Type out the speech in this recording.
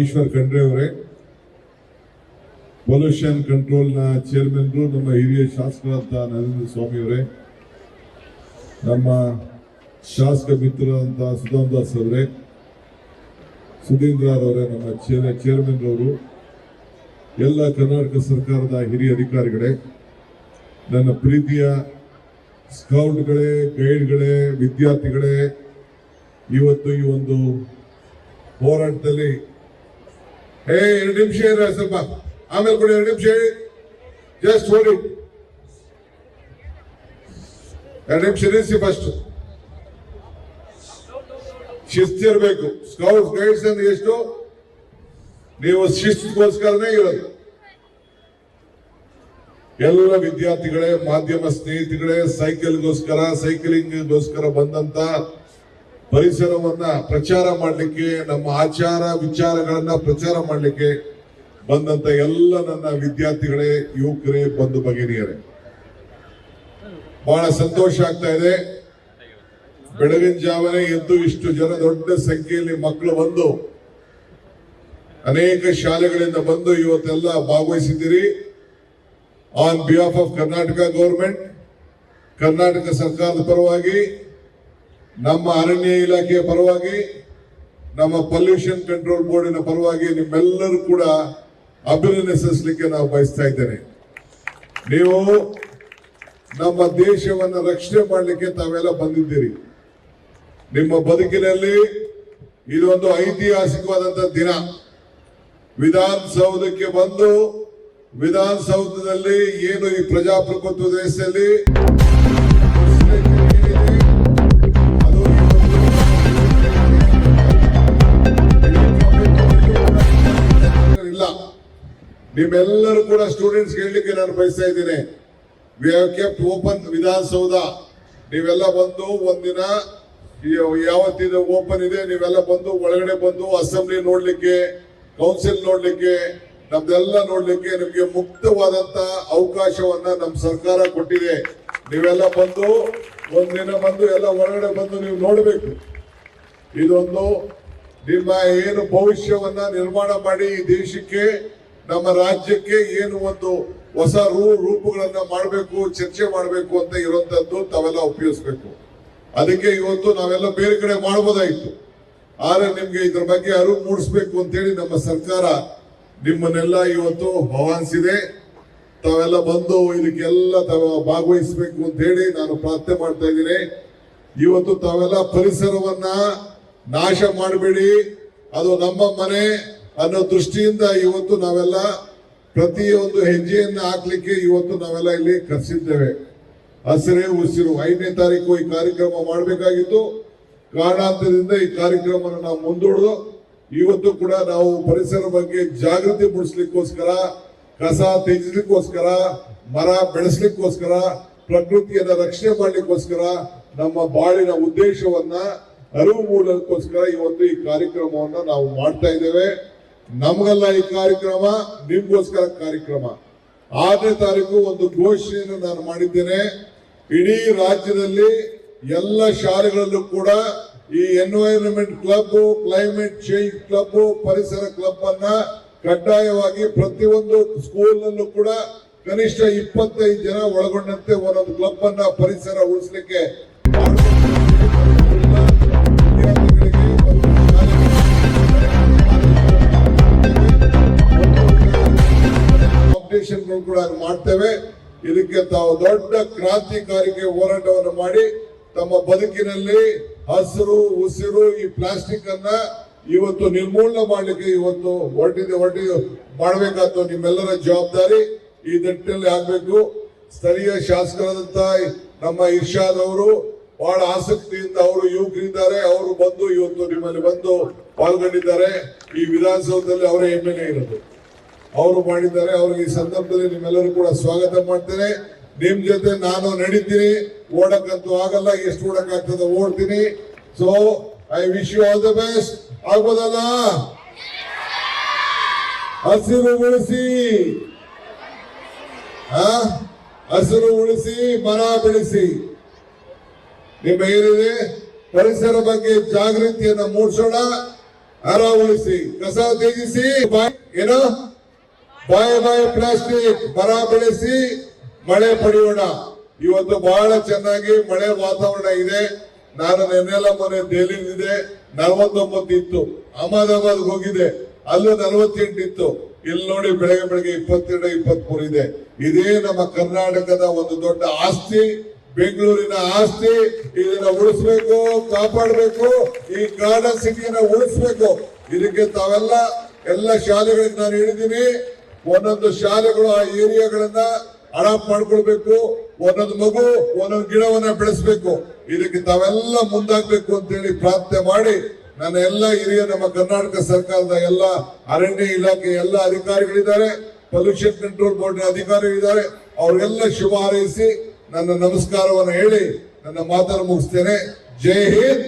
ಈಶ್ವರ್ ಖಂಡ್ರೆ ಅವರೇ ಪೊಲ್ಯೂಷನ್ ಕಂಟ್ರೋಲ್ನ ಚೇರ್ಮನ್ರು ನಮ್ಮ ಹಿರಿಯ ಶಾಸಕರಂತ ನರೇಂದ್ರ ಸ್ವಾಮಿ ಅವರೇ, ನಮ್ಮ ಶಾಸಕ ಮಿತ್ರರಂತ ಸುಧಾಮ್ ದಾಸ್ ಅವರೇ, ಸುಧೀಂದ್ರ ಅವರೇ, ನಮ್ಮ ಚೇರ್ ಚೇರ್ಮನ್ ಅವರು ಎಲ್ಲ ಕರ್ನಾಟಕ ಸರ್ಕಾರದ ಹಿರಿಯ ಅಧಿಕಾರಿಗಳೇ, ನನ್ನ ಪ್ರೀತಿಯ ಸ್ಕೌಟ್ಗಳೇ, ಗೈಡ್ಗಳೇ, ವಿದ್ಯಾರ್ಥಿಗಳೇ, ಇವತ್ತು ಈ ಒಂದು ಹೋರಾಟದಲ್ಲಿ ಏ, ಎರಡು ನಿಮಿಷ ಸ್ವಲ್ಪ. ಆಮೇಲೆ ಕೂಡ, ಎರಡು ನಿಮಿಷ ಜಸ್ಟ್ ಹೋಗಿ ಎರಡು ನಿಮಿಷ ನಿಲ್ಲಿಸಿ ಫಸ್ಟ್ ಶಿಸ್ತಿರ್ಬೇಕು ಸ್ಕೌಟ್ ಗೈಡ್ಸ್ ಅಂದ್ರೆ ಎಷ್ಟು? ನೀವು ಶಿಸ್ತಿಗೋಸ್ಕರನೇ ಇರೋದು. ಎಲ್ಲ ವಿದ್ಯಾರ್ಥಿಗಳೇ, ಮಾಧ್ಯಮ ಸ್ನೇಹಿತಗಳೇ ಸೈಕಲ್ಗೋಸ್ಕರ ಸೈಕ್ಲಿಂಗ್ಗೋಸ್ಕರ ಬಂದಂತ ಪರಿಸರವನ್ನ ಪ್ರಚಾರ ಮಾಡಲಿಕ್ಕೆ, ನಮ್ಮ ಆಚಾರ ವಿಚಾರಗಳನ್ನ ಪ್ರಚಾರ ಮಾಡಲಿಕ್ಕೆ ಬಂದಂತ ಎಲ್ಲ ನನ್ನ ವಿದ್ಯಾರ್ಥಿಗಳೇ, ಯುವಕರೇ, ಬಂಧು ಭಗಿನಿಯರೇ. ಬಹಳ ಸಂತೋಷ ಆಗ್ತಾ ಇದೆ. ಬೆಳಗಿನ ಜಾವನೇ ಎದ್ದು ಇಷ್ಟು ಜನ ದೊಡ್ಡ ಸಂಖ್ಯೆಯಲ್ಲಿ ಮಕ್ಕಳು ಬಂದು ಅನೇಕ ಶಾಲೆಗಳಿಂದ ಬಂದು ಇವತ್ತೆಲ್ಲ ಭಾಗವಹಿಸಿದ್ದೀರಿ. On behalf of Karnataka government Karnataka ಸರ್ಕಾರದ ಪರವಾಗಿ ನಮ್ಮ ಅರಣ್ಯ ಇಲಾಖೆಯ ಪರವಾಗಿ, ನಮ್ಮ ಪೊಲ್ಯೂಷನ್ ಕಂಟ್ರೋಲ್ ಬೋರ್ಡಿನ ಪರವಾಗಿ ನಿಮ್ಮೆಲ್ಲರೂ ಕೂಡ ಅಭಿನಂದಿಸಲಿಕ್ಕೆ ನಾವು ಬಯಸ್ತಾ ಇದ್ದೇನೆ. ನೀವು ನಮ್ಮ ದೇಶವನ್ನು ರಕ್ಷಣೆ ಮಾಡಲಿಕ್ಕೆ ತಾವೆಲ್ಲ ಬಂದಿದ್ದೀರಿ. ನಿಮ್ಮ ಬದುಕಿನಲ್ಲಿ ಇದೊಂದು ಐತಿಹಾಸಿಕವಾದಂತಹ ದಿನ. ವಿಧಾನಸೌಧಕ್ಕೆ ಬಂದು, ವಿಧಾನಸೌಧದಲ್ಲಿ ಏನು ಈ ಪ್ರಜಾಪ್ರಭುತ್ವ ದೇಶದಲ್ಲಿ ನಿಮ್ಮೆಲ್ಲರೂ ಕೂಡ ಸ್ಟೂಡೆಂಟ್ಸ್ ಹೇಳಲಿಕ್ಕೆ ನಾನು ಬಯಸ್ತಾ ಇದ್ದೇನೆ. We have kept open Vidhana Soudha. ನೀವೆಲ್ಲ ಬಂದು ಒಂದಿನ ಯಾವತ್ತಿದು ಓಪನ್ ಇದೆ, ನೀವೆಲ್ಲ ಬಂದು ಒಳಗಡೆ ಬಂದು ಅಸೆಂಬ್ಲಿ ನೋಡ್ಲಿಕ್ಕೆ ಕೌನ್ಸಿಲ್ ನೋಡ್ಲಿಕ್ಕೆ, ನಮ್ದೆಲ್ಲ ನೋಡ್ಲಿಕ್ಕೆ ನಿಮ್ಗೆ ಮುಕ್ತವಾದಂತ ಅವಕಾಶವನ್ನ ನಮ್ಮ ಸರ್ಕಾರ ಕೊಟ್ಟಿದೆ. ನೀವೆಲ್ಲ ಬಂದು ಒಂದಿನ ಬಂದು ಎಲ್ಲ ಒಳಗಡೆ ಬಂದು ನೀವು ನೋಡ್ಬೇಕು. ಇದೊಂದು ನಿಮ್ಮ ಏನು ಭವಿಷ್ಯವನ್ನ ನಿರ್ಮಾಣ ಮಾಡಿ ಈ ದೇಶಕ್ಕೆ ನಮ್ಮ ರಾಜ್ಯಕ್ಕೆ ಏನು ಒಂದು ಹೊಸ ರೂ ರೂಪುಗಳನ್ನ ಮಾಡಬೇಕು, ಚರ್ಚೆ ಮಾಡಬೇಕು ಅಂತ ಇರುವಂತದ್ದು ತಾವೆಲ್ಲ ಉಪಯೋಗಿಸ್ಬೇಕು. ಅದಕ್ಕೆ ಇವತ್ತು ನಾವೆಲ್ಲ ಬೇರೆ ಕಡೆ ಮಾಡಬಹುದಾಯಿತು ಆದ್ರೆ ನಿಮ್ಗೆ ಇದ್ರ ಬಗ್ಗೆ ಅರಿವು ಮೂಡಿಸ್ಬೇಕು ಅಂತೇಳಿ ನಮ್ಮ ಸರ್ಕಾರ ನಿಮ್ಮನ್ನೆಲ್ಲ ಇವತ್ತು ಆಹ್ವಾನಿಸಿದೆ. ತಾವೆಲ್ಲ ಬಂದು ಇದಕ್ಕೆಲ್ಲ ತಾವ ಭಾಗವಹಿಸಬೇಕು ಅಂತ ಹೇಳಿ ನಾನು ಪ್ರಾರ್ಥನೆ ಮಾಡ್ತಾ ಇದ್ದೀನಿ. ಇವತ್ತು ತಾವೆಲ್ಲ ಪರಿಸರವನ್ನ ನಾಶ ಮಾಡಬೇಡಿ. ಅದು ನಮ್ಮ ಮನೆ ಅನ್ನೋ ದೃಷ್ಟಿಯಿಂದ ಇವತ್ತು ನಾವೆಲ್ಲ ಪ್ರತಿಯೊಂದು ಹೆಜ್ಜೆಯನ್ನ ಹಾಕ್ಲಿಕ್ಕೆ ಇವತ್ತು ನಾವೆಲ್ಲ ಇಲ್ಲಿ ಕರೆಸಿದ್ದೇವೆ. ಹಸಿರೇ, ಉಸಿರು, ಐದನೇ ತಾರೀಕು ಈ ಕಾರ್ಯಕ್ರಮ ಮಾಡಬೇಕಾಗಿತ್ತು. ಕಾರಣಾಂತರದಿಂದ ಈ ಕಾರ್ಯಕ್ರಮವನ್ನು ನಾವು ಮುಂದೂಡಿದು, ಇವತ್ತು ಕೂಡ ನಾವು ಪರಿಸರ ಬಗ್ಗೆ ಜಾಗೃತಿ ಮೂಡಿಸ್ಲಿಕ್ಕೋಸ್ಕರ, ಕಸ ತೆಗೆಸ್ಲಿಕ್ಕೋಸ್ಕರ ಮರ ಬೆಳೆಸ್ಲಿಕ್ಕೋಸ್ಕರ, ಪ್ರಕೃತಿಯನ್ನ ರಕ್ಷಣೆ ಮಾಡಲಿಕ್ಕೋಸ್ಕರ ನಮ್ಮ ಬಾಳಿನ ಉದ್ದೇಶವನ್ನ ಅರಿವು ಮೂಡಲಿಕ್ಕೋಸ್ಕರ ಇವತ್ತು ಈ ಕಾರ್ಯಕ್ರಮವನ್ನ ನಾವು ಮಾಡ್ತಾ ಇದ್ದೇವೆ. ನಮಗಲ್ಲ ಈ ಕಾರ್ಯಕ್ರಮ, ನಿಮ್ಗೋಸ್ಕರ ಕಾರ್ಯಕ್ರಮ. ಆರನೇ ತಾರೀಕು ಒಂದು ಘೋಷಣೆಯನ್ನು ನಾನು ಮಾಡಿದ್ದೇನೆ. ಇಡೀ ರಾಜ್ಯದಲ್ಲಿ ಎಲ್ಲ ಶಾಲೆಗಳಲ್ಲೂ ಕೂಡ ಈ environment club climate change club ಪರಿಸರ ಕ್ಲಬ್ ಅನ್ನ ಕಡ್ಡಾಯವಾಗಿ ಪ್ರತಿಯೊಂದು ಸ್ಕೂಲ್ ನಲ್ಲೂ ಕೂಡ ಕನಿಷ್ಠ ಇಪ್ಪತ್ತೈದು ಜನ ಒಳಗೊಂಡಂತೆ ಒಂದೊಂದು ಕ್ಲಬ್ ಅನ್ನ ಪರಿಸರ ಉಳಿಸ್ಲಿಕ್ಕೆ ಕಾಂಪಿಟೇಷನ್ಗಳು ಕೂಡ ಮಾಡ್ತೇವೆ. ಇದಕ್ಕೆ ತಾವು ದೊಡ್ಡ ಕ್ರಾಂತಿಕಾರಿಕೆ ಹೋರಾಟವನ್ನು ಮಾಡಿ ತಮ್ಮ ಬದುಕಿನಲ್ಲಿ ಹಸಿರು, ಉಸಿರು, ಈ ಪ್ಲಾಸ್ಟಿಕ್ ಅನ್ನ ಇವತ್ತು ನಿರ್ಮೂಲನೆ ಮಾಡಲಿಕ್ಕೆ ಇವತ್ತು ಹೊರಟಿದೆ ಹೊರಟಿ ಮಾಡಬೇಕಾದ ನಿಮ್ಮೆಲ್ಲರ ಜವಾಬ್ದಾರಿ. ಈ ನಿಟ್ಟಿನಲ್ಲಿ ಆಗ್ಬೇಕು. ಸ್ಥಳೀಯ ಶಾಸಕರಾದಂತ ನಮ್ಮ ಇರ್ಷಾದ್ ಅವರು ಬಹಳ ಆಸಕ್ತಿಯಿಂದ ಅವರು ಯುವಕರಿದ್ದಾರೆ. ಅವರು ಬಂದು ಇವತ್ತು ನಿಮ್ಮಲ್ಲಿ ಬಂದು ಪಾಲ್ಗೊಂಡಿದ್ದಾರೆ. ಈ ವಿಧಾನಸೌಧದಲ್ಲಿ ಅವರೇ ಎ ಇರೋದು. ಅವರು ಮಾಡಿದ್ದಾರೆ, ಅವ್ರಿಗೆ ಈ ಸಂದರ್ಭದಲ್ಲಿ ನಿಮ್ಮೆಲ್ಲರೂ ಕೂಡ ಸ್ವಾಗತ ಮಾಡ್ತೇನೆ. ನಿಮ್ ಜೊತೆ ನಾನು ನಡೀತೀನಿ, ಓಡಕ್ಕಂತೂ ಆಗಲ್ಲ, ಎಷ್ಟು ಓಡಕ್ ಆಗ್ತದೆ ಓಡ್ತೀನಿ so I wish you all the best ಆಗ್ಬೋದಲ್ಲ ಹಸಿರು ಉಳಿಸಿ? ಹಸಿರು ಉಳಿಸಿ, ಮರ ಬೆಳೆಸಿ. ನಿಮ್ಮ ಏನಿದೆ? ಪರಿಸರ ಬಗ್ಗೆ ಜಾಗೃತಿಯನ್ನು ಮೂಡಿಸೋಣ. ಹರ ಉಳಿಸಿ, ಕಸ ತ್ಯಜಿಸಿ. ಏನು? ಬಾಯ್ ಬಾಯ್ ಪ್ಲಾಸ್ಟಿಕ್, ಮರ ಬೆಳೆಸಿ ಮಳೆ ಪಡೆಯೋಣ. ಇವತ್ತು ಬಹಳ ಚೆನ್ನಾಗಿ ಮಳೆ ವಾತಾವರಣ ಇದೆ. ನಾನು ನೆನ್ನೆಲ್ಲ ಮೊನ್ನೆ ಇದೆ ನಲವತ್ತೊಂಬತ್ತು ಇತ್ತು. ಅಹಮದಾಬಾದ್ ಹೋಗಿದೆ ಅಲ್ಲೂ ನಲವತ್ತೆಂಟು ಇತ್ತು. ಇಲ್ಲಿ ನೋಡಿ ಬೆಳಗ್ಗೆ ಬೆಳಗ್ಗೆ ಇಪ್ಪತ್ತೆರಡು, ಇಪ್ಪತ್ಮೂರು ಇದೆ. ಇದೇ ನಮ್ಮ ಕರ್ನಾಟಕದ ಒಂದು ದೊಡ್ಡ ಆಸ್ತಿ, ಬೆಂಗಳೂರಿನ ಆಸ್ತಿ. ಇದನ್ನ ಉಳಿಸ್ಬೇಕು, ಕಾಪಾಡಬೇಕು. ಈ ಗಾರ್ಡನ್ ಸಿಟಿಯನ್ನ ಉಳಿಸ್ಬೇಕು. ಇದಕ್ಕೆ ತಾವೆಲ್ಲ ಎಲ್ಲ ಶಾಲೆಗಳಿಗೆ ನಾನು ಹೇಳಿದ್ದೀನಿ. ಒಂದೊಂದು ಶಾಲೆಗಳು ಆ ಏರಿಯಾಗಳನ್ನ ಅಡಾಪ್ಟ್ ಮಾಡ್ಕೊಳ್ಬೇಕು. ಒಂದೊಂದು ಮಗು ಒಂದೊಂದು ಗಿಡವನ್ನ ಬೆಳೆಸಬೇಕು. ಇದಕ್ಕೆ ತಾವೆಲ್ಲ ಮುಂದಾಗ್ಬೇಕು ಅಂತ ಹೇಳಿ ಪ್ರಾರ್ಥನೆ ಮಾಡಿ ನನ್ನ ಎಲ್ಲ ಹಿರಿಯ ನಮ್ಮ ಕರ್ನಾಟಕ ಸರ್ಕಾರದ ಎಲ್ಲ ಅರಣ್ಯ ಇಲಾಖೆ ಎಲ್ಲ ಅಧಿಕಾರಿಗಳಿದ್ದಾರೆ. ಪೊಲ್ಯೂಷನ್ ಕಂಟ್ರೋಲ್ ಬೋರ್ಡ್ ಅಧಿಕಾರಿಗಳಿದ್ದಾರೆ. ಅವರೆಲ್ಲ ಶುಭ ಹಾರೈಸಿ ನನ್ನ ನಮಸ್ಕಾರವನ್ನು ಹೇಳಿ ನನ್ನ ಮಾತನ್ನು ಮುಗಿಸ್ತೇನೆ. ಜೈ ಹಿಂದ್!